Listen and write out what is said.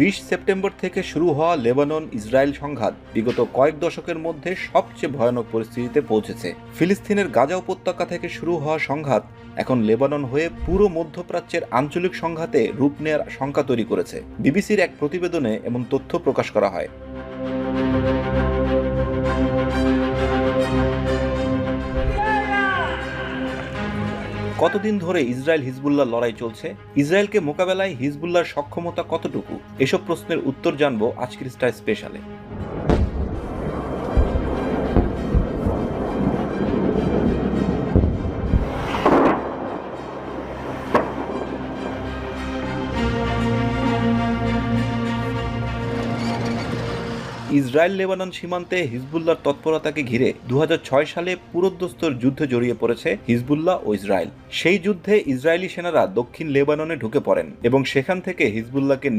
বিশ সেপ্টেম্বর থেকে শুরু হওয়া লেবানন ইসরায়েল সংঘাত বিগত কয়েক দশকের মধ্যে সবচেয়ে ভয়ানক পরিস্থিতিতে পৌঁছেছে। ফিলিস্তিনের গাজা উপত্যকা থেকে শুরু হওয়া সংঘাত এখন লেবানন হয়ে পুরো মধ্যপ্রাচ্যের আঞ্চলিক সংঘাতে রূপ নেয়ার শঙ্কা তৈরি করেছে। বিবিসির এক প্রতিবেদনে এমন তথ্য প্রকাশ করা হয়। কতদিন ধরে ইসরায়েল হিজবুল্লাহ লড়াই চলছে? ইসরায়েলকে মোকাবেলায় হিজবুল্লাহর সক্ষমতা কতটুকু? এসব প্রশ্নের উত্তর জানব আজকের স্টার স্পেশালে। ইসরায়েল লেবানন সীমান্তে হিজবুল্লার তৎপরতাকে ঘিরে দু হাজার ছয় সালে পুরোদ্দস্তর যুদ্ধে জড়িয়ে পড়েছে হিজবুল্লাহ ও ইসরায়েল। সেই যুদ্ধে ইসরায়েলি সেনারা দক্ষিণ লেবাননে ঢুকে পড়েন এবং সেখান থেকে হিজবুল্লাহকে